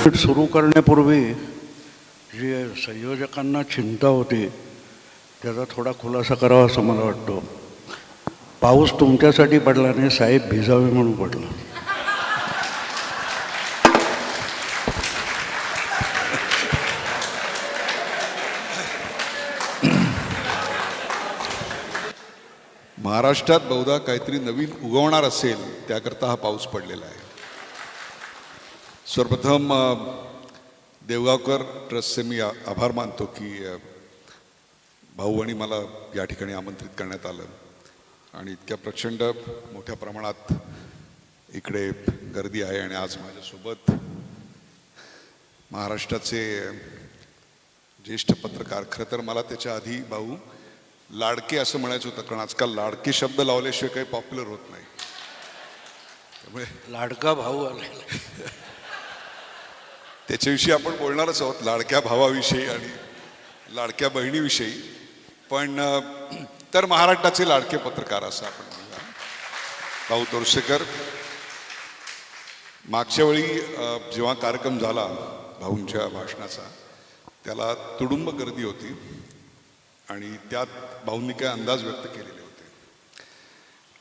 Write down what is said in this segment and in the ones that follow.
सुरू करण्यापूर्वी जी संयोजकांना चिंता होती त्याचा थोडा खुलासा करावा असं मला वाटतो. पाऊस तुमच्यासाठी पडला नाही साहेब भिजावे म्हणून पडला. महाराष्ट्रात बहुधा काहीतरी नवीन उगवणार असेल त्याकरता हा पाऊस पडलेला आहे. सर्वप्रथम देवगावकर ट्रस्टचे मी आभार मानतो की भाऊ आणि मला या ठिकाणी आमंत्रित करण्यात आलं. आणि इतक्या प्रचंड मोठ्या प्रमाणात इकडे गर्दी आहे आणि आज माझ्यासोबत महाराष्ट्राचे ज्येष्ठ पत्रकार खरं तर मला त्याच्या आधी भाऊ लाडके असं म्हणायचं होतं कारण आजकाल लाडके शब्द लावल्याशिवाय काही पॉप्युलर होत नाही. त्यामुळे लाडका भाऊ आलेला त्याच्याविषयी आपण बोलणारच आहोत लाडक्या भावाविषयी आणि लाडक्या बहिणीविषयी. पण तर महाराष्ट्राचे लाडके पत्रकार असं आपण म्हणूया. भाऊ तोरसेकर मागच्या वेळी जेव्हा कार्यक्रम झाला भाऊंच्या भाषणाचा त्याला तुडुंब गर्दी होती आणि त्यात भाऊंनी काही अंदाज व्यक्त केलेले होते.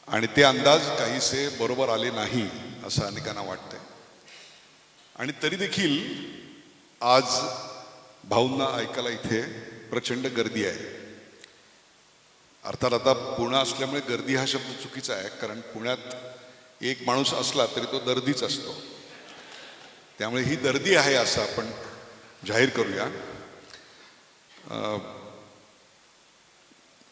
आणि ते अंदाज काहीसे बरोबर आले नाही असं अनेकांना वाटतंय. आणि तरी देखील आज भाऊंना ऐकायला इथे प्रचंड गर्दी आहे. अर्थात आता पुणे असल्यामुळे गर्दी हा शब्द चुकीचा आहे कारण पुण्यात एक माणूस असला तरी तो दर्दीच असतो. त्यामुळे ही दर्दी आहे असं आपण जाहीर करूया.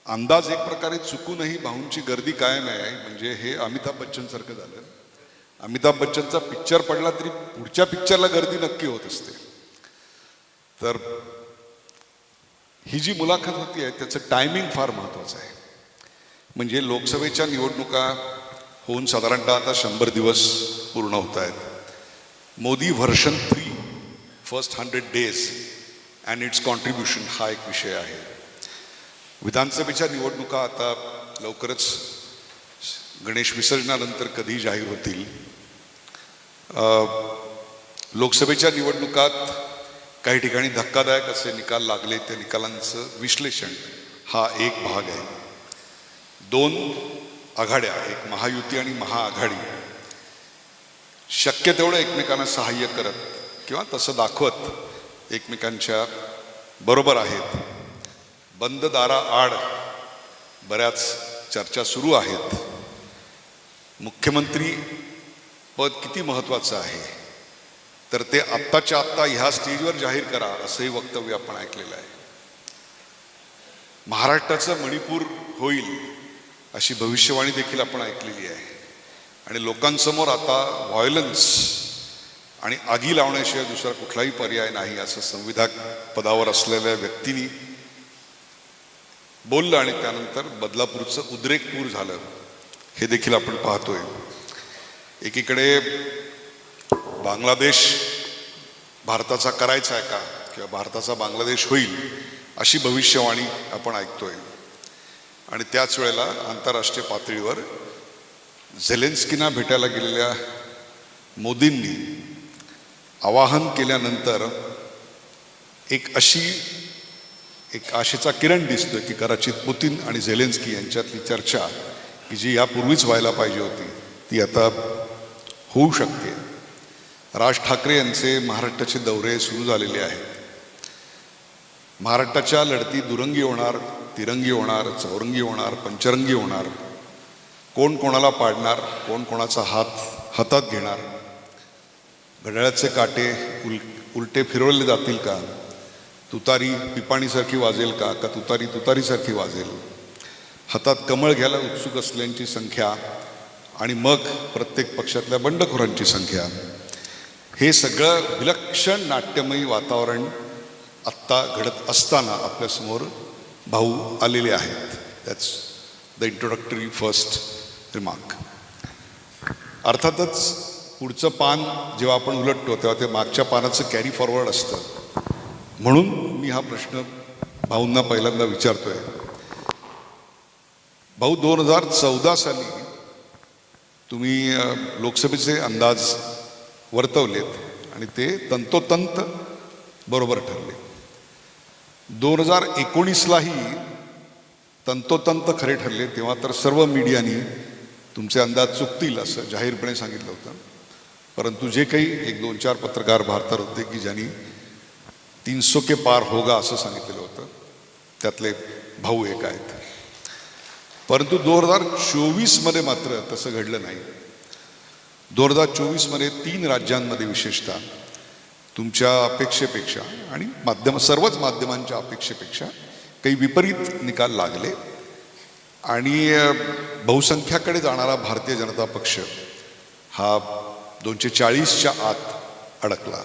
अंदाज एक प्रकारे चुकूनही भाऊंची गर्दी कायम आहे म्हणजे हे अमिताभ बच्चनसारखं झालं. अमिताभ बच्चनचा पिक्चर पडला तरी पुढच्या पिक्चरला गर्दी नक्की होत असते. तर ही जी मुलाखत होती आहे त्याचं टायमिंग फार महत्त्वाचं आहे. म्हणजे लोकसभेच्या निवडणुका होऊन साधारणतः आता शंभर दिवस पूर्ण होत आहेत. Modi version three first hundred days and it's contribution हा एक विषय आहे. विधानसभेच्या निवडणुका आता लवकरच गणेश विसर्जनानंतर कधी जाहीर होतील? लोकसभेच्या निवडणुकात काही ठिकाणी धक्कादायक असे निकाल लागले त्या निकालांचं विश्लेषण हा एक भाग आहे. दोन आघाड्या एक महायुती आणि महाआघाडी शक्य तेवढं एकमेकांना सहाय्य करत किंवा तसं दाखवत एकमेकांच्या बरोबर आहेत. बंद दारा आड बऱ्याच चर्चा सुरू आहेत. मुख्यमंत्री पद किती महत्त्वाचं आहे? तर ते आत्ताच्या आत्ता ह्या स्टेजवर जाहीर करा असंही वक्तव्य आपण ऐकलेलं आहे. महाराष्ट्राचं मणिपूर होईल अशी भविष्यवाणी देखील आपण ऐकलेली आहे. आणि लोकांसमोर आता व्हायलन्स आणि आगी लावण्याशिवाय दुसरा कुठलाही पर्याय नाही असं संविधान पदावर असलेल्या व्यक्तीने बोललं आणि त्यानंतर बदलापूरचं उद्रेकपूर झालं. हे देखील आपण पाहतोय. एकीकडे बांगलादेश भारताचा करायचा आहे का किंवा भारताचा बांगलादेश होईल अशी भविष्यवाणी आपण ऐकतोय. आणि त्याच वेळेला आंतरराष्ट्रीय पातळीवर झेलेन्स्कीना भेटायला गेलेल्या मोदींनी आवाहन केल्यानंतर एक अशी एक आशेचा किरण दिसतोय की कदाचित पुतीन आणि झेलेन्स्की यांच्यातली चर्चा की जी यापूर्वीच व्हायला पाहिजे होती ती आता होऊ शकते. राज ठाकरे यांचे महाराष्ट्राचे दौरे सुरू झालेले आहेत. महाराष्ट्राच्या लढती दुरंगी होणार तिरंगी होणार चौरंगी होणार पंचरंगी होणार. कोण कोणाला पाडणार कोण कोणाचा हात हातात घेणार? घड्याळाचे काटे उल उलटे फिरवले जातील का? तुतारी पिपाणीसारखी वाजेल का? का तुतारी तुतारीसारखी वाजेल? हातात कमळ घ्यायला उत्सुक असलेल्यांची संख्या आणि मग प्रत्येक पक्षातल्या बंडखोरांची संख्या. हे सगळं विलक्षण नाट्यमयी वातावरण आत्ता घडत असताना आपल्यासमोर भाऊ आलेले आहेत. That's the introductory first remark अर्थातच पुढचं पान जेव्हा आपण उलटतो तेव्हा ते मागच्या पानाचं कॅरी फॉरवर्ड असतं. म्हणून मी हा प्रश्न भाऊंना पहिल्यांदा विचारतोय. भाऊ दोन हजार चौदा साली तुम्ही लोकसभेचे अंदाज वर्तवलेत आणि ते तंतोतंत बरोबर ठरले. दोन हजार एकोणीसलाही तंतोतंत खरे ठरले तेव्हा तर सर्व मीडियानी तुमचे अंदाज चुकतील असं जाहीरपणे सांगितलं होतं. परंतु जे काही एक दोन चार पत्रकार भारतात होते की ज्यांनी तीनसो के पार होगा असं सांगितलेलं होतं त्यातले भाऊ एक आहेत. परंतु दोन हजार चोवीसमध्ये मात्र तसं घडलं नाही. दोन हजार चोवीसमध्ये तीन राज्यांमध्ये विशेषतः तुमच्या अपेक्षेपेक्षा आणि माध्यम सर्वच माध्यमांच्या अपेक्षेपेक्षा काही विपरीत निकाल लागले. आणि बहुसंख्याकडे जाणारा भारतीय जनता पक्ष हा दोनशे चाळीसच्या आत अडकला.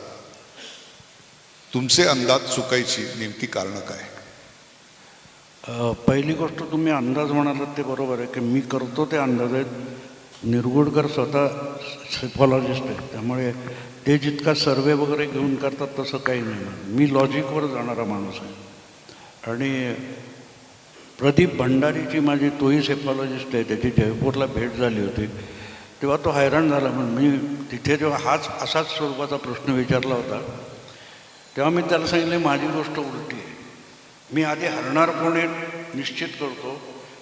तुमचे अंदाज चुकायची नेमकी कारणं काय? पहिली गोष्ट तुम्ही अंदाज म्हणालात ते बरोबर आहे की मी करतो ते अंदाज आहेत. निरगुडकर स्वतः सेफॉलॉजिस्ट आहेत त्यामुळे ते जितका सर्वे वगैरे घेऊन करतात तसं काही नाही. मी लॉजिकवर जाणारा माणूस आहे. आणि प्रदीप भंडारीची माझी तोही सेफॉलॉजिस्ट आहे त्याची जयपूरला भेट झाली होती. तेव्हा तो हैराण झाला म्हणून मी तिथे जेव्हा हाच असाच स्वरूपाचा प्रश्न विचारला होता तेव्हा मी त्याला सांगितलं माझी गोष्ट उलटी आहे. मी आधी हरणार कोण आहे निश्चित करतो.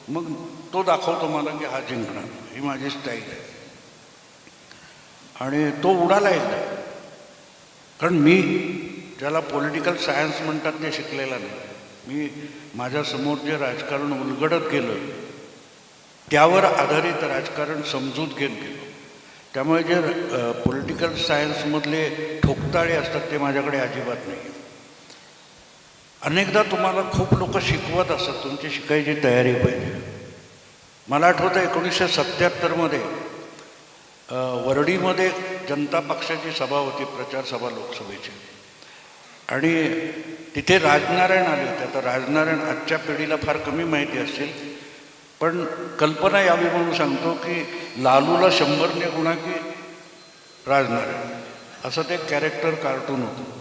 मग तो दाखवतो मला की हा जिंकणार. ही माझी स्टाईल आहे. आणि तो उडाला येतो कारण मी ज्याला पॉलिटिकल सायन्स म्हणतात ते शिकलेला नाही. मी माझ्यासमोर जे राजकारण उलगडत गेलं त्यावर आधारित राजकारण समजूत घेत गेलो. त्यामुळे जे पॉलिटिकल सायन्समधले ठोकताळे असतात ते माझ्याकडे अजिबात नाही अनेकदा तुम्हाला खूप लोक शिकवत असतात तुमची शिकायची तयारी पाहिजे मला आठवतं एकोणीसशे सत्याहत्तरमध्ये वरडीमध्ये जनता पक्षाची सभा होती प्रचार सभा लोकसभेची. आणि तिथे राजनारायण आले होते. आता राजनारायण आजच्या पिढीला फार कमी माहिती असतील पण कल्पना यावी म्हणून सांगतो की लालूला शंभरने गुणा की राजनारायण. असं ते कॅरेक्टर कार्टून होतं.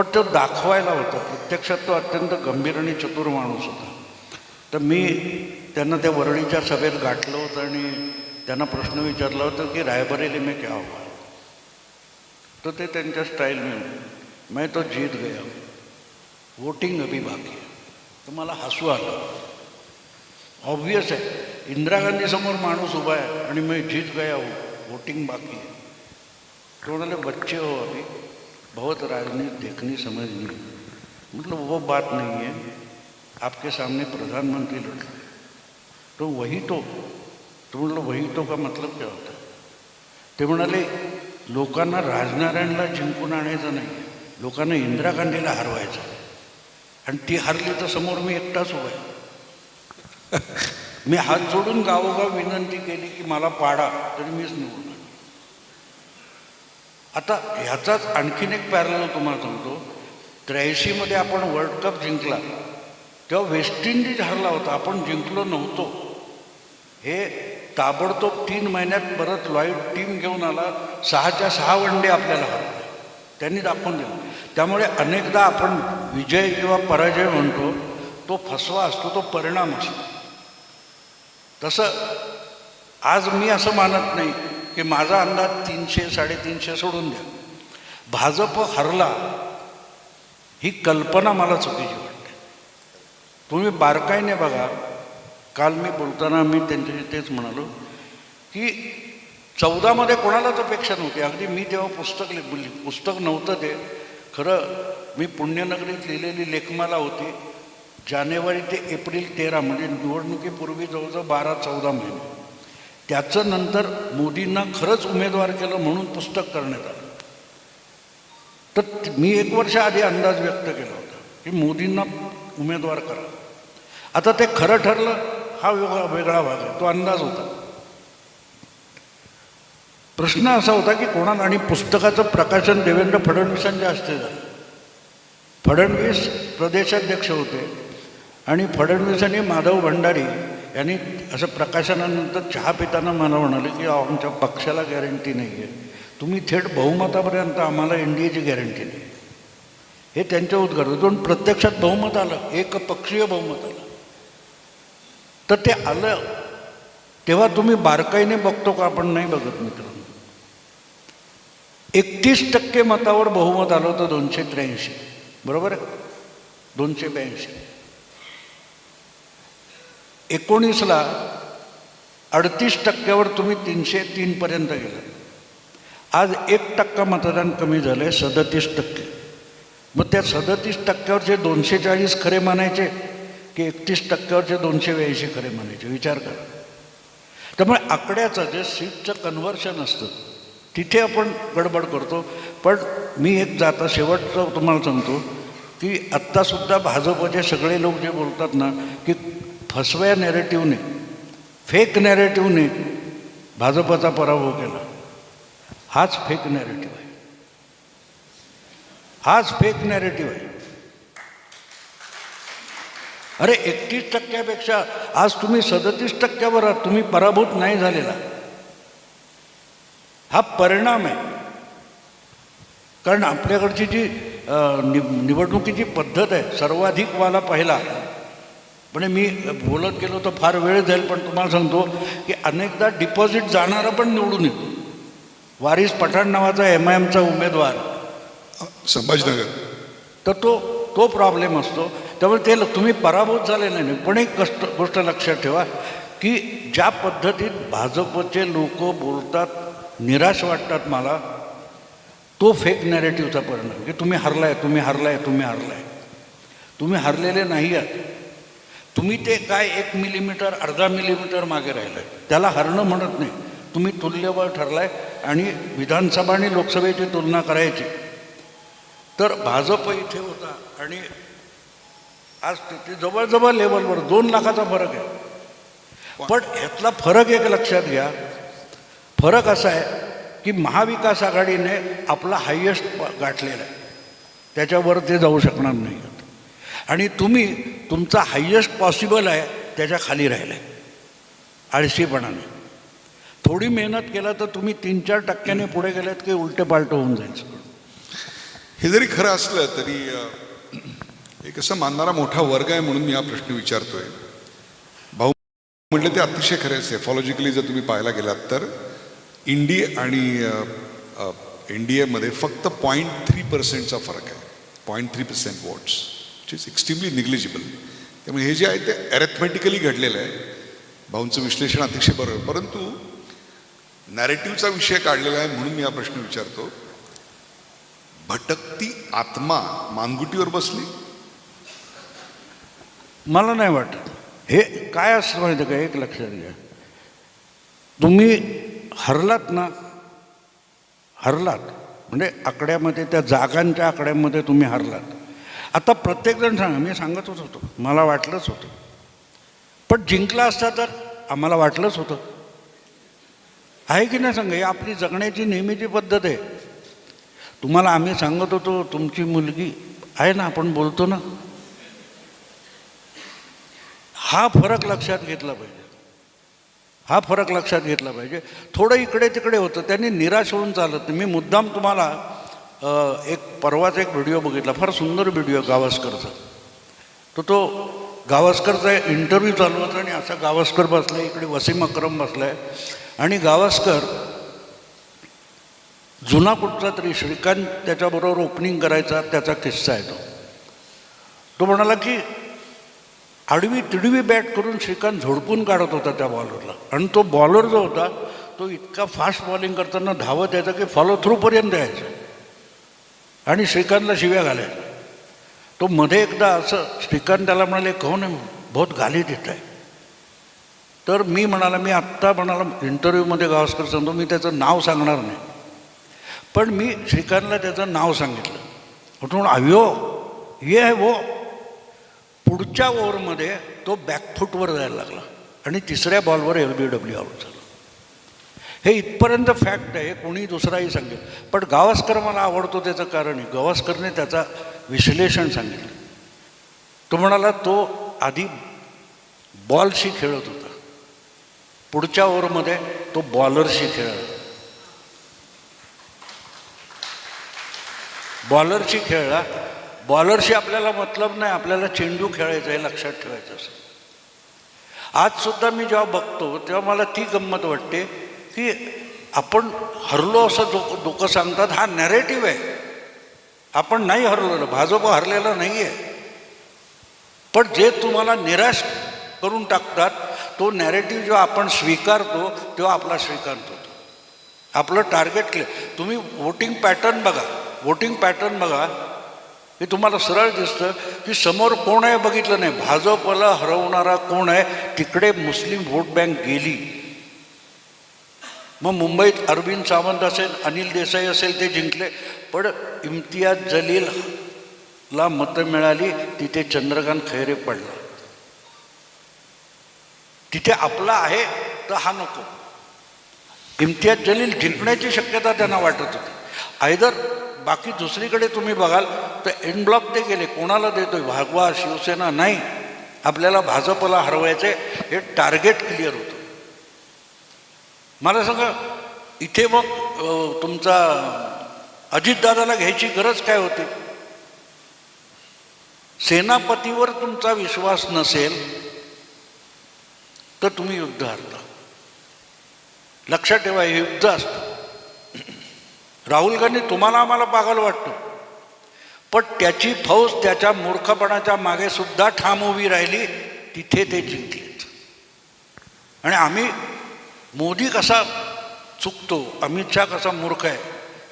पण तो दाखवायला होता. प्रत्यक्षात तो अत्यंत गंभीर आणि चतुर माणूस होता. तर मी त्यांना त्या वरळीच्या सभेत गाठलं होतं आणि त्यांना प्रश्न विचारला होता की रायबरेली में क्या हुआ? तर ते त्यांच्या स्टाईल मी मैं तो जीत गया वोटिंग अभी बाकी तर मला हसू आलं. ऑब्वियस आहे. इंदिरा गांधीसमोर माणूस उभा आहे आणि मी जीत गया हो. वोटिंग बाकी आहे. तो म्हणाले बच्चे हो अभी. बहुत राजनीति देखनी समझनी मतलब वो बात नहीं है। आपके सामने प्रधानमंत्री लड़। रहे तो वही तो तो म्हटलं वही तो का मतलब क्या होता ते म्हणाले लोकांना राजनारायणला जिंकून आणायचं नाही. लोकांना इंदिरा गांधीला हरवायचं. आणि ती हरली तर समोर मी एकटाच उभा आहे. मी हात जोडून गावोगाव विनंती केली की मला पाडा तरी मीच निवडून आता ह्याचाच आणखीन एक पॅरल तुम्हाला सांगतो. त्र्याऐंशीमध्ये आपण वर्ल्ड कप जिंकला तेव्हा वेस्ट इंडिज हरला होता. आपण जिंकलो नव्हतो. हे ताबडतोब तीन महिन्यात परत लॉईड टीम घेऊन आला. सहाच्या सहा वनडे आपल्याला हरवले. त्यांनी दाखवून दिलं. त्यामुळे अनेकदा आपण विजय किंवा पराजय म्हणतो तो फसवा असतो तो परिणाम असतो. तसं आज मी असं मानत नाही. की माझा अंदाज तीनशे साडेतीनशे सोडून द्या. भाजप हरला ही कल्पना मला चुकीची वाटते. तुम्ही बारकाईने बघा काल मी बोलताना मी त्यांच्याशी तेच म्हणालो की चौदामध्ये कोणालाच अपेक्षा नव्हती. अगदी मी तेव्हा पुस्तक लिहि म्हणजे पुस्तक नव्हतं ते खरं मी पुण्यनगरीत लिहिलेली लेखमाला होती. जानेवारी ते एप्रिल तेरा म्हणजे निवडणुकीपूर्वी जवळजवळ बारा चौदा महिने. त्याचं नंतर मोदींना खरंच उमेदवार केलं म्हणून पुस्तक करण्यात आलं. तर मी एक वर्ष आधी अंदाज व्यक्त केला होता की मोदींना उमेदवार करा. आता ते खरं ठरलं हा वेगळा वेगळा भाग आहे तो अंदाज होता. प्रश्न असा होता की कोणाला आणि पुस्तकाचं प्रकाशन देवेंद्र फडणवीसांच्या हस्ते झालं. फडणवीस प्रदेशाध्यक्ष होते आणि फडणवीसांनी माधव भंडारी यांनी असं प्रकाशनानंतर चहा पिताना मला म्हणाले की आमच्या पक्षाला गॅरंटी नाही आहे तुम्ही थेट बहुमतापर्यंत आम्हाला एन डी एची गॅरंटी नाही. हे त्यांच्या उद्गारातून प्रत्यक्षात बहुमत आलं एकपक्षीय बहुमत आलं. तर ते आलं. तेव्हा तुम्ही बारकाईने बघतो का आपण नाही बघत मित्रांनो? एकतीस टक्के मतावर बहुमत आलं होतं दोनशे त्र्याऐंशी. बरोबर आहे? दोनशे ब्याऐंशी. एकोणीसला अडतीस टक्क्यावर तुम्ही तीनशे तीनपर्यंत गेला. आज एक टक्का मतदान कमी झालं आहे सदतीस टक्के. मग त्या सदतीस टक्क्यावरचे दोनशे चाळीस खरे मानायचे की एकतीस टक्क्यावरचे दोनशे ब्याऐंशी खरे मानायचे विचार करा. त्यामुळे आकड्याचं जे सीटचं कन्व्हर्शन असतं तिथे आपण गडबड करतो. पण मी एक जाता शेवटचं तुम्हाला सांगतो की आत्तासुद्धा भाजपचे सगळे लोक जे बोलतात ना की फसव्या नॅरेटिव्हने फेक नॅरेटिव्हने भाजपचा पराभव केला. हाच फेक नॅरेटिव्ह आहे. हाच फेक नॅरेटिव्ह आहे. अरे एकतीस टक्क्यापेक्षा आज तुम्ही सदतीस टक्क्यावर आहात तुम्ही पराभूत नाही झालेला. हा परिणाम आहे. कारण आपल्याकडची जी निवडणुकीची पद्धत आहे सर्वाधिक वाला पहिला. म्हणजे मी बोलत गेलो तर फार वेळ जाईल पण तुम्हाला सांगतो की अनेकदा डिपॉझिट जाणारा पण निवडून येतो. वारिस पठाण नावाचा एम आय एमचा उमेदवार. संभाजीनगर. तर तो तो प्रॉब्लेम असतो. त्यामुळे ते तुम्ही पराभूत झाले नाही. पण एक गोष्ट गोष्ट लक्षात ठेवा की ज्या पद्धतीत भाजपचे लोक बोलतात निराश वाटतात मला तो फेक नॅरेटिव्हचा परिणाम की तुम्ही हरलाय तुम्ही हरलाय तुम्ही हरलाय. तुम्ही हरलेले नाही आहात. तुम्ही ते काय एक मिलीमीटर अर्धा मिलीमीटर मागे राहिलं त्याला हरणं म्हणत नाही. तुम्ही तुल्यबळ ठरलाय आणि विधानसभा आणि लोकसभेची तुलना करायची. तर भाजप इथे होता आणि आज तिथे जवळजवळ लेवलवर दोन लाखाचा फरक आहे. पण ह्यातला फरक एक लक्षात घ्या. फरक असा आहे की महाविकास आघाडीने आपला हायेस्ट गाठलेला आहे. त्याच्यावर ते जाऊ शकणार नाही. आणि तुम्ही तुमचा हायेस्ट पॉसिबल आहे त्याच्याखाली राहिला आहे आळशीपणाने. थोडी मेहनत केला तर तुम्ही तीन चार टक्क्याने पुढे गेलात की उलटे पालट होऊन जाईल हे जरी खरं असलं तरी एक असं मानणारा मोठा वर्ग आहे म्हणून मी हा प्रश्न विचारतोय. भाऊ म्हटलं ते अतिशय खरे सेफॉलॉजिकली जर तुम्ही पाहायला गेलात तर इंडी आणि एन डी एमध्ये फक्त पॉईंट थ्री पर्सेंटचा फरक आहे. Point three percent what's it is extremely negligible त्यामुळे हे जे आहे ते ॲरेथमॅटिकली घडलेलं आहे. भाऊंचं विश्लेषण अतिशय बरोबर परंतु नॅरेटिव्हचा विषय काढलेला आहे म्हणून मी हा प्रश्न विचारतो. भटकती आत्मा मानगुटीवर बसली? मला नाही वाटत. हे काय असतं माहिती का एक लक्षात घ्या. तुम्ही हरलात ना हरलात. म्हणजे आकड्यामध्ये त्या जागांच्या आकड्यामध्ये तुम्ही हरलात. आता प्रत्येकजण सांगा मी सांगतच होतो. मला वाटलंच होतं. पण जिंकला असता तर आम्हाला वाटलंच होतं. आहे की नाही सांगा ही आपली जगण्याची नेहमीची पद्धत आहे. तुम्हाला आम्ही सांगत होतो तुमची मुलगी आहे ना आपण बोलतो ना. हा फरक लक्षात घेतला पाहिजे. हा फरक लक्षात घेतला पाहिजे. थोडं इकडे तिकडे होतं त्यांनी निराश होऊन चालत नाही. मी मुद्दाम तुम्हाला एक परवाच एक व्हिडिओ बघितला फार सुंदर व्हिडिओ गावस्करचा. तर तो गावस्करचा इंटरव्ह्यू चालू होता आणि असा गावस्कर बसला इकडे वसीम अक्रम आहे आणि गावस्कर जुना कुठचा तरी श्रीकांत त्याच्याबरोबर ओपनिंग करायचा त्याचा किस्सा आहे तो. तो म्हणाला की आडवी तिडवी बॅट करून श्रीकांत झोडपून काढत होता त्या बॉलरला आणि तो बॉलर जो होता तो इतका फास्ट बॉलिंग करताना धावत यायचा की फॉलो थ्रूपर्यंत यायचा. आणि श्रीकांतला शिव्या घालायला. तो मध्ये एकदा असं श्रीकांत त्याला म्हणाले कोण बहुत गाली देत आहे तर मी म्हणाला मी आत्ता म्हणाला इंटरव्ह्यूमध्ये गावस्कर सांगतो मी त्याचं नाव सांगणार नाही. पण मी श्रीकांतला त्याचं नाव सांगितलं. म्हणून अयो ये आहे वो. पुढच्या ओव्हरमध्ये तो बॅकफुटवर जायला लागला. आणि तिसऱ्या बॉलवर एल बी डब्ल्यू आउट झाला हे इथपर्यंत फॅक्ट आहे कोणी दुसराही सांगेल. पण गावस्कर मला आवडतो त्याचं कारण आहे. गावस्करने त्याचा विश्लेषण सांगितलं. तो म्हणाला तो आधी बॉलशी खेळत होता. पुढच्या ओव्हरमध्ये तो बॉलरशी खेळला बॉलरशी खेळला. बॉलरशी आपल्याला मतलब नाही. आपल्याला चेंडू खेळायचा हे लक्षात ठेवायचं असं. आजसुद्धा मी जेव्हा बघतो तेव्हा मला ती गंमत वाटते की आपण हरलो असं जो लोक सांगतात हा नॅरेटिव्ह आहे. आपण नाही हरलेलं भाजप हरलेलं नाही आहे पण जे तुम्हाला निराश करून टाकतात तो नॅरेटिव्ह जेव्हा आपण स्वीकारतो तेव्हा आपला श्रीकांत होतो आपलं टार्गेट क्लिअर तुम्ही वोटिंग पॅटर्न बघा. वोटिंग पॅटर्न बघा. हे तुम्हाला सरळ दिसतं की समोर कोण आहे बघितलं नाही. भाजपला हरवणारा कोण आहे? तिकडे मुस्लिम व्होट बँक गेली. मग मुंबईत अरविंद सावंत असेल अनिल देसाई असेल ते जिंकले. पण इम्तियाज जलीलला मतं मिळाली तिथे चंद्रकांत खैरे पडला. तिथे आपला आहे तर हा नको. इम्तियाज जलील जिंकण्याची शक्यता त्यांना वाटत होती. आयदर बाकी दुसरीकडे तुम्ही बघाल तर एन ब्लॉक ते गेले कोणाला देतोय? भागवा शिवसेना नाही. आपल्याला भाजपला हरवायचे हे टार्गेट क्लिअर होतं. मला सांगा इथे मग तुमचा अजितदादाला घ्यायची गरज काय होती? सेनापतीवर तुमचा विश्वास नसेल तर तुम्ही युद्ध हरता. लक्षात ठेवा हे युद्ध असतं. राहुल गांधी तुम्हाला आम्हाला पागल वाटतो. पण त्याची फौज त्याच्या मूर्खपणाच्या मागे सुद्धा ठाम उभी राहिली तिथे ते जिंकलेत. आणि आम्ही मोदी कसा चुकतो अमित शहा कसा मूर्ख आहे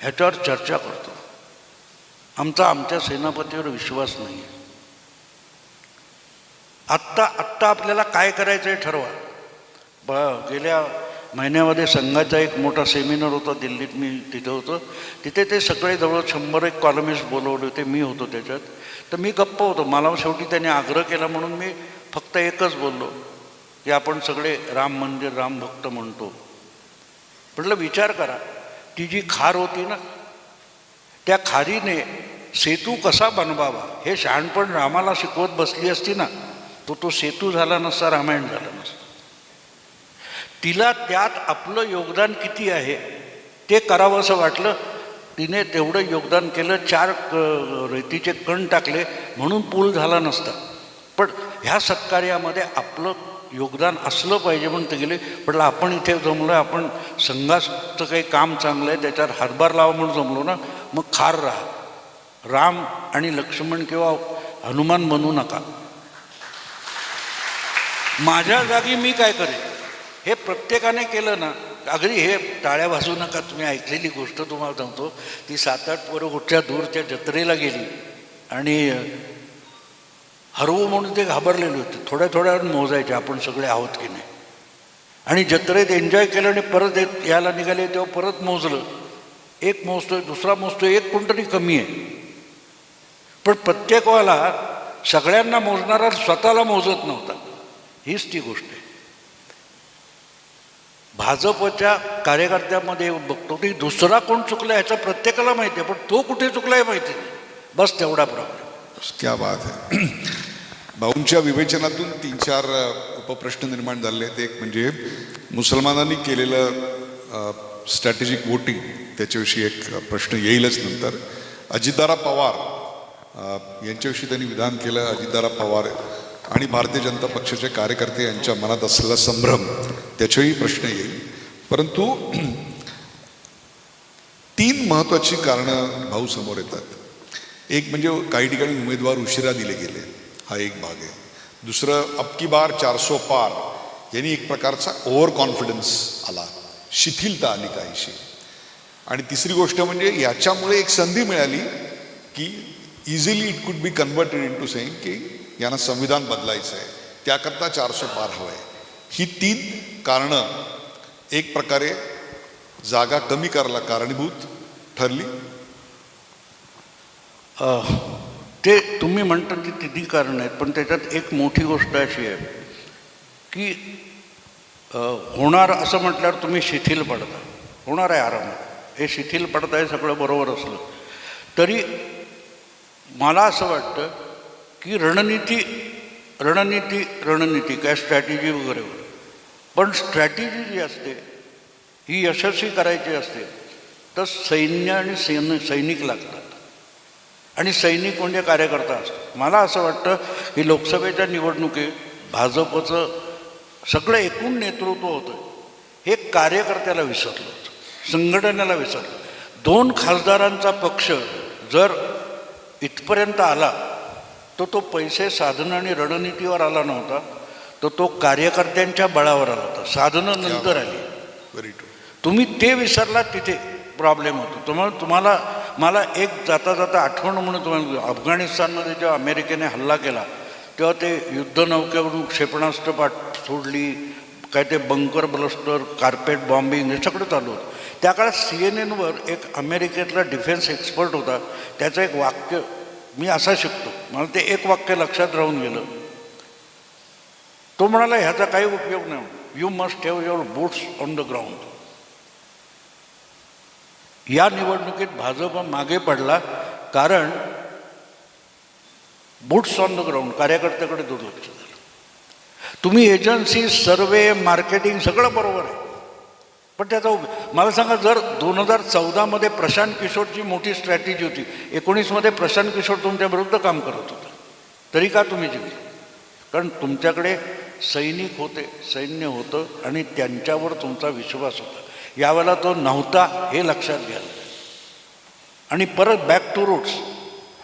ह्याच्यावर चर्चा करतो. आमचा आमच्या सेनापतीवर विश्वास नाही आहे आत्ता आत्ता आपल्याला काय करायचं आहे ठरवा. ब गेल्या महिन्यामध्ये संघाचा एक मोठा सेमिनार होता दिल्लीत मी तिथे होतो. तिथे ते सगळे जवळ शंभर एक कॉलमिस्ट बोलवले होते मी होतो त्याच्यात. तर मी गप्प होतो. मला शेवटी त्यांनी आग्रह केला म्हणून मी फक्त एकच बोललो. की आपण सगळे राम मंदिर रामभक्त म्हणतो. म्हटलं विचार करा. ती जी खार होती ना त्या खारीने सेतू कसा बनवावा? हे शहाणपण रामाला शिकवत बसली असती ना तो तो सेतू झाला नसता रामायण झालं नसतं. तिला त्यात आपलं योगदान किती आहे ते करावं असं वाटलं. तिने तेवढं योगदान केलं चार क- रेतीचे कण टाकले म्हणून पूल झाला नसता. पण ह्या सत्कार्यामध्ये आपलं योगदान असलं पाहिजे म्हणते गेले. म्हटलं आपण इथे जमलो आहे आपण संघाचं काही काम चांगलं आहे त्याच्यावर हातभार लावा म्हणून जमलो ना मग खार राहा. राम आणि लक्ष्मण किंवा हनुमान बनू नका. माझ्या जागी मी काय करेन? हे प्रत्येकाने केलं ना अगदी हे टाळ्या भासू नका तुम्ही ऐकलेली गोष्ट तुम्हाला सांगतो. ती सात आठ पोरं कुठच्या दूरच्या जत्रेला गेली आणि हरवू म्हणून ते घाबरलेले होते. थोड्या थोड्या वेळ मोजायचे आपण सगळे आहोत की नाही? आणि जत्रेत एन्जॉय केलं आणि परत येत यायला निघाले तेव्हा परत मोजलं. एक मोजतोय दुसरा मोजतोय एक कोणतरी कमी आहे. पण प्रत्येक वेळेला सगळ्यांना मोजणारा स्वतःला मोजत नव्हता. हीच ती गोष्ट आहे. भाजपच्या कार्यकर्त्यामध्ये बघतो की दुसरा कोण चुकला ह्याचा प्रत्येकाला माहिती आहे पण तो कुठे चुकला आहे माहिती नाही. बस तेवढा प्रॉब्लेम. क्या बात आहे भाऊंच्या विवेचनातून तीन चार उपप्रश्न निर्माण झाले आहेत. एक म्हणजे मुसलमानांनी केलेलं स्ट्रॅटेजिक वोटिंग त्याच्याविषयी एक प्रश्न येईलच नंतर. अजितदारा पवार यांच्याविषयी त्यांनी विधान केलं अजितदारा पवार आणि भारतीय जनता पक्षाचे कार्यकर्ते यांच्या मनात असलेला संभ्रम त्याच्याही प्रश्न येईल. परंतु तीन महत्त्वाची कारणं भाऊ समोर येतात. एक म्हणजे काही ठिकाणी उमेदवार उशिरा दिले गेले. हा एक भाग आहे. दुसरं अबकी बार चारसो पार यांनी एक प्रकारचा ओव्हर कॉन्फिडन्स आला. शिथिलता आली काहीशी. आणि तिसरी गोष्ट म्हणजे याच्यामुळे एक संधी मिळाली की easily it could be converted into saying की यांना संविधान बदलायचं आहे त्याकरता चारसो पार हवं आहे ही तीन कारणं एक प्रकारे जागा कमी करायला कारणीभूत ठरली. ते तुम्ही म्हणता ती तिन्ही कारणं आहेत पण त्याच्यात एक मोठी गोष्ट अशी आहे की होणार असं म्हटल्यावर तुम्ही शिथिल पडता. होणार आहे आरामात हे शिथिल पडताय सगळं बरोबर असलं. तरी मला असं वाटतं की रणनीती रणनीती रणनीती काय स्ट्रॅटेजी वगैरे वगैरे. पण स्ट्रॅटेजी जी असते ही यशस्वी करायची असते तर सैन्य आणि सैन सैनिक लागतात. आणि सैनिक म्हणजे कार्यकर्ता असतात? मला असं वाटतं की लोकसभेच्या निवडणुकीत भाजपचं सगळं एकूण नेतृत्व होतं हे कार्यकर्त्याला विसरलं होतं. संघटनेला विसरलं दोन खासदारांचा पक्ष जर इथपर्यंत आला तर तो पैसे साधनं आणि रणनीतीवर आला नव्हता तर तो कार्यकर्त्यांच्या बळावर आला होता. साधनं नंतर आली. तुम्ही ते विसरलात तिथे. प्रॉब्लेम होतो. तुम्हाला तुम्हाला मला एक जाता जाता आठवण म्हणून तुम्हाला अफगाणिस्तानमध्ये जेव्हा अमेरिकेने हल्ला केला तेव्हा ते युद्धनौकेवरून क्षेपणास्त्र पाठ सोडली काय ते बंकर ब्लस्टर कार्पेट बॉम्बिंग हे सगळं चालू होतं. त्या काळात सी एन एनवर एक अमेरिकेतला डिफेन्स एक्सपर्ट होता. त्याचं एक वाक्य मी असा शिकतो. मला ते एक वाक्य लक्षात राहून गेलं. तो म्हणाला ह्याचा काही उपयोग नाही. You must have your boots on the ground या निवडणुकीत भाजप मागे पडला कारण बूट्स ऑन द ग्राउंड कार्यकर्त्याकडे दुर्लक्ष झालं. तुम्ही एजन्सी सर्वे मार्केटिंग सगळं बरोबर आहे. पण त्याचा मला सांगा जर दोन हजार चौदामध्ये प्रशांत किशोरची मोठी स्ट्रॅटेजी होती एकोणीसमध्ये प्रशांत किशोर तुमच्या विरुद्ध काम करत होता तरी का तुम्ही जिंकले? कारण तुमच्याकडे सैनिक होते सैन्य होतं आणि त्यांच्यावर तुमचा विश्वास होता. यावेळेला तो नव्हता हे लक्षात घ्या. आणि परत बॅक टू रूट्स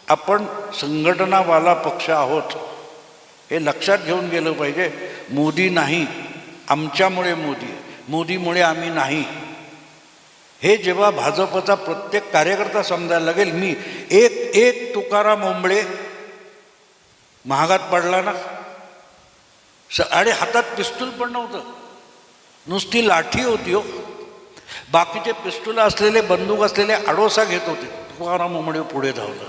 आपण संघटनावाला पक्ष आहोत हे लक्षात घेऊन गेलं पाहिजे. मोदी नाही आमच्यामुळे मोदी. मोदीमुळे आम्ही नाही. हे जेव्हा भाजपचा प्रत्येक कार्यकर्ता समजायला लागेल मी एक एक तुकाराम मुंबळे महागात पडला ना. स आणि हातात पिस्तूल पण नव्हतं. नुसती लाठी होती हो. बाकीचे पिस्तूल असलेले बंदूक असलेले आडोसा घेत होते. तुकाराम ओंबळे पुढे धावलं.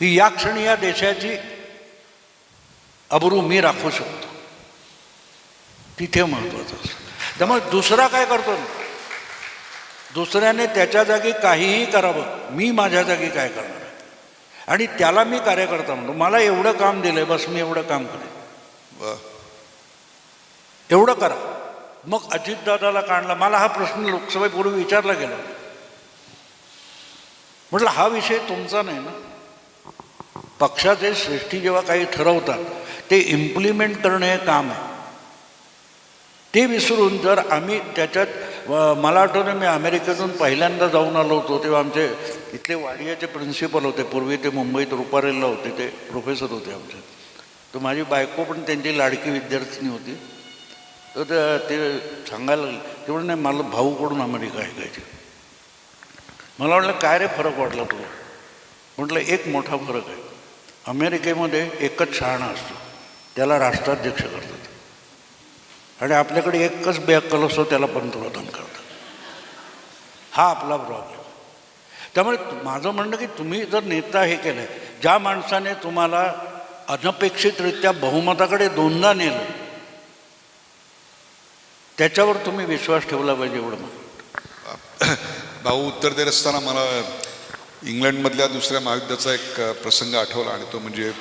की या क्षणी या देशाची अब्रू मी राखू शकतो. तिथे महत्वाचं असतं. त्यामुळे दुसरा काय करतो? ना दुसऱ्याने त्याच्या जागी काहीही करावं. मी माझ्या जागी काय करणार? आणि त्याला मी कार्यकर्ता म्हणतो. मला एवढं काम दिलंय बस मी एवढं काम करेन. एवढं करा. मग अजितदादाला काढला. मला हा प्रश्न लोकसभेपूर्वी विचारला गेला. म्हटलं हा विषय तुमचा नाही ना? पक्षाचे श्रेष्ठी जेव्हा काही ठरवतात ते इम्प्लिमेंट करणं हे काम आहे. ते विसरून जर आम्ही त्याच्यात मला आठवतं मी अमेरिकेतून पहिल्यांदा जाऊन आलो होतो तेव्हा आमचे इथले वाडियाचे प्रिन्सिपल होते. पूर्वी ते मुंबईत रुपारेलला होते ते प्रोफेसर होते आमचे. तर माझी बायको पण त्यांची लाडकी विद्यार्थिनी होती. तर ते- सांगायला लागले तेवढं नाही मला भाऊकडून अमेरिका ऐकायची. मला वाटलं काय रे फरक वाटला तुला? म्हटलं एक मोठा फरक आहे. अमेरिकेमध्ये एकच शहाणा असतो. त्याला राष्ट्राध्यक्ष करतात. आणि आपल्याकडे एकच बॅकल असतो त्याला पंतप्रधान करतात. हा आपला प्रॉब्लेम त्यामुळे माझं म्हणणं की तुम्ही जर नेता हे केलं ज्या माणसाने तुम्हाला अनपेक्षितरित्या बहुमताकडे दोनदा नेलं त्याच्यावर तुम्ही विश्वास ठेवला पाहिजे एवढं मला भाऊ उत्तर देत असताना मला इंग्लंडमधल्या दुसऱ्या महायुद्धाचा एक प्रसंग आठवला आणि तो म्हणजे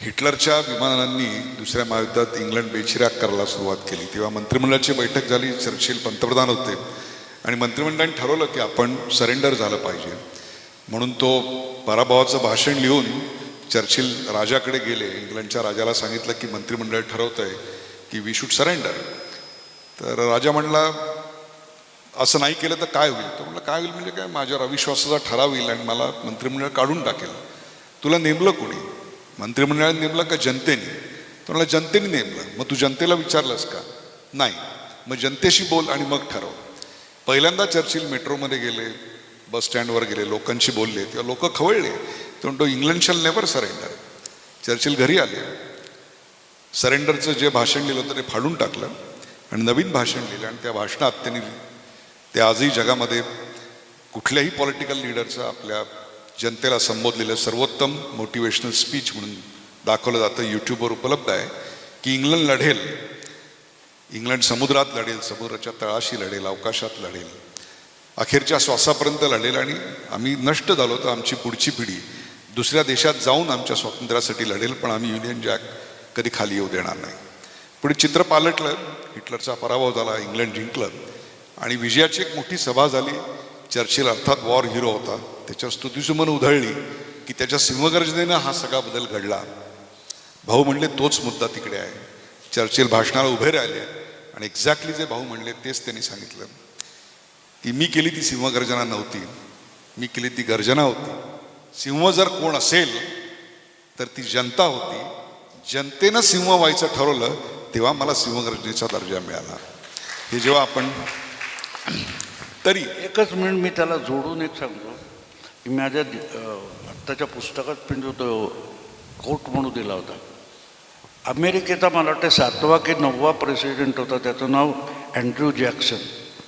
हिटलरच्या विमानांनी दुसऱ्या महायुद्धात इंग्लंड बेचिराग करायला सुरुवात केली. तेव्हा मंत्रिमंडळाची बैठक झाली चर्चिल पंतप्रधान होते. आणि मंत्रिमंडळाने ठरवलं की आपण सरेंडर झालं पाहिजे. म्हणून तो पराभवाचं भाषण लिहून चर्चिल राजाकडे गेले. इंग्लंडच्या राजाला सांगितलं की मंत्रिमंडळ ठरवतं आहे की वी शूड सरेंडर तर राजा म्हणला असं नाही केलं तर काय होईल? तर म्हणलं काय होईल म्हणजे काय? माझ्यावर अविश्वासाचा ठराव येईल आणि मला मंत्रिमंडळ काढून टाकेल. तुला नेमलं कोणी? मंत्रिमंडळाने नेमलं का जनतेने? तर म्हणला जनतेने नेमलं. मग तू जनतेला विचारलंस का? नाही. मग जनतेशी बोल आणि मग ठरव. पहिल्यांदा चर्चिल मेट्रोमध्ये गेले बस स्टँडवर गेले लोकांशी बोलले तेव्हा लोक खवळले. तो म्हणतो England shall never surrender Churchill घरी आले. सरेंडरचं जे भाषण लिहिलं होतं ते फाडून टाकलं. आणि नवीन भाषण लिहिलं आणि त्या भाषणात त्यांनी ते आजही जगामध्ये कुठल्याही पॉलिटिकल लिडरचं आपल्या जनतेला संबोधलेलं सर्वोत्तम मोटिवेशनल स्पीच म्हणून दाखवलं जातं. यूट्यूबवर उपलब्ध आहे की इंग्लंड लढेल. इंग्लंड समुद्रात लढेल समुद्राच्या तळाशी लढेल अवकाशात लढेल. अखेरच्या श्वासापर्यंत लढेल आणि आम्ही नष्ट झालो तर आमची पुढची पिढी दुसऱ्या देशात जाऊन आमच्या स्वातंत्र्यासाठी लढेल पण आम्ही युनियन जॅक कधी खाली येऊ देणार नाही. पुढे चित्र पालटलं हिटलरचा पराभव झाला इंग्लंड जिंकलं. आणि विजयाची एक मोठी सभा झाली. चर्चिल अर्थात वॉर हिरो होता. त्याच्या स्तुतीसुमन उधळली की त्याच्या सिंहगर्जनेनं हा सगळा बदल घडला. भाऊ म्हणले तोच मुद्दा तिकडे आहे. चर्चिल भाषणाला उभे राहिले आणि एक्झॅक्टली जे भाऊ म्हणले तेच त्यांनी सांगितलं. की मी केली ती सिंहगर्जना नव्हती. मी केली ती गर्जना होती. सिंह जर कोण असेल तर ती जनता होती. जनतेनं सिंह व्हायचं ठरवलं तेव्हा मला सिंहगर्जनेचा दर्जा मिळाला. हे जेव्हा आपण तरी एकच मिनिट मी त्याला जोडून एक सांगतो. की माझ्या आत्ताच्या पुस्तकात पण तो कोट म्हणून दिला होता. अमेरिकेचा मला वाटतं सातवा की नववा प्रेसिडेंट होता. त्याचं नाव अँड्र्यू जॅक्सन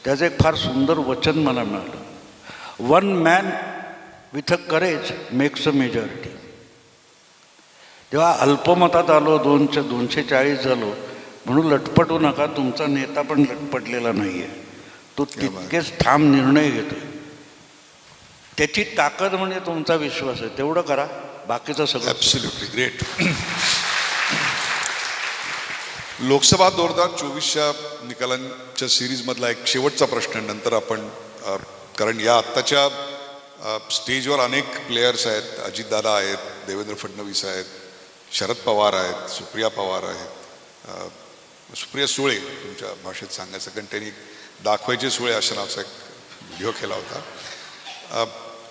त्याचं एक फार सुंदर वचन मला मिळालं. One man with a courage makes a majority तेव्हा अल्पमतात आलो दोनशे दोनशे चाळीस झालो. म्हणून लटपटू नका तुमचा नेता पण लटपटलेला नाही आहे तो तितकेच ठाम निर्णय घेतो त्याची ताकद म्हणजे तुमचा विश्वास आहे तेवढं करा. बाकीचं सगळं ॲब्सल्युटली ग्रेट लोकसभा दोन हजार चोवीसच्या निकालांच्या सिरीजमधला एक शेवटचा प्रश्न नंतर आपण कारण या आत्ताच्या स्टेजवर अनेक प्लेयर्स आहेत. अजितदादा आहेत देवेंद्र फडणवीस आहेत शरद पवार आहेत सुप्रिया पवार आहेत सुप्रिया सुळे तुमच्या भाषेत सांगायचं कारण त्यांनी दाखवायचे सुळे अशा नावाचा एक व्हिडिओ केला होता.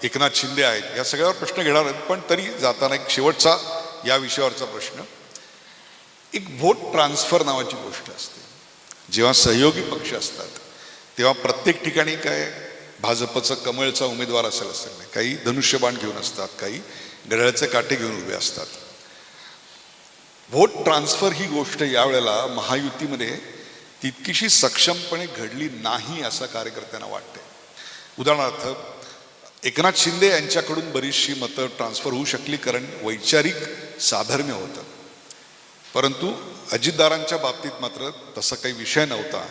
एकनाथ शिंदे आहेत या सगळ्यावर प्रश्न घेणार आहेत पण तरी जाताना एक शेवटचा या विषयावरचा प्रश्न. एक व्होट ट्रान्सफर नावाची गोष्ट असते. जेव्हा सहयोगी पक्ष असतात तेव्हा प्रत्येक ठिकाणी काय भाजपचं कमळचा उमेदवार असेल असेल नाही. काही धनुष्यबाण घेऊन असतात काही गडळ्याचे काटे घेऊन उभे असतात. व्होट ट्रान्सफर ही गोष्ट यावेळेला महायुतीमध्ये तितकीशी सक्षमपणे घडली नाही असं कार्यकर्त्यांना वाटते उदाहरणार्थ एकनाथ शिंदे यांच्याकडून बरीचशी मतं ट्रान्सफर होऊ शकली कारण वैचारिक साधर्म्य होतं. परंतु अजितदारांच्या बाबतीत मात्र तसा काही विषय नव्हता.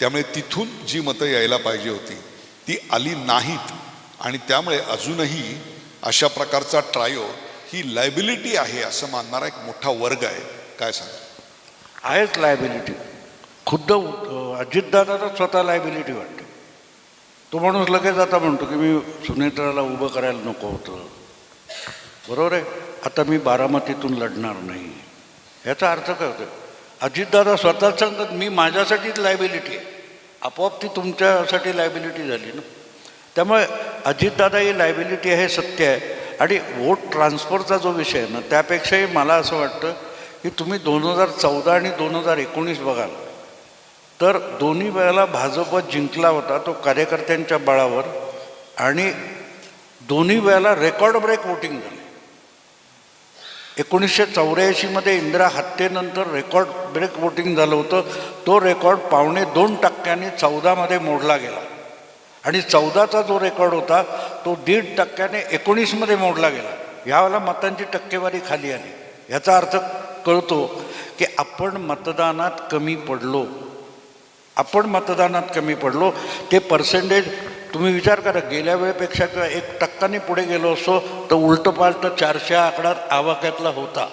त्यामुळे तिथून जी मतं यायला पाहिजे होती ती आली नाहीत. आणि त्यामुळे अजूनही अशा प्रकारचा ट्रायो ही लायबिलिटी आहे असं मानणारा एक मोठा वर्ग आहे. काय सांगा? आहेच लायबिलिटी खुद्द अं, अजितदादाला स्वतः लायबिलिटी वाटते. तो माणूस लगेच आता म्हणतो की मी सुनेत्राला उभं करायला नको होतं. बरोबर आहे? आता मी बारामतीतून लढणार नाही. याचा अर्थ काय होतो? अजितदादा स्वतःच सांगतात मी माझ्यासाठीच लायबिलिटी आहे. आपोआप ती तुमच्यासाठी लायबिलिटी झाली ना? त्यामुळे अजितदादा ही लायबिलिटी आहे सत्य आहे. आणि वोट ट्रान्सफरचा जो विषय आहे ना त्यापेक्षाही मला असं वाटतं की तुम्ही दोन हजार चौदा आणि दोन हजार एकोणीस बघाल तर दोन्ही वेळेला भाजप जिंकला होता तो कार्यकर्त्यांच्या बळावर आणि दोन्ही वेळेला रेकॉर्ड ब्रेक वोटिंग झाले. एकोणीसशे चौऱ्याऐंशीमध्ये इंदिरा हत्येनंतर रेकॉर्ड ब्रेक वोटिंग झालं होतं तो रेकॉर्ड पावणे दोन टक्क्यांनी चौदामध्ये मोडला गेला. आणि चौदाचा जो रेकॉर्ड होता तो दीड टक्क्याने एकोणीसमध्ये मोडला गेला. यावेळेला मतांची टक्केवारी खाली आली. याचा अर्थ कळतो की आपण मतदानात कमी पडलो. आपण मतदानात कमी पडलो. ते पर्सेंटेज तुम्ही विचार करा गेल्या वेळेपेक्षा किंवा एक टक्काने पुढे गेलो असो तर उलटं पालटं चारशे आकडा आवाक्यातला होता.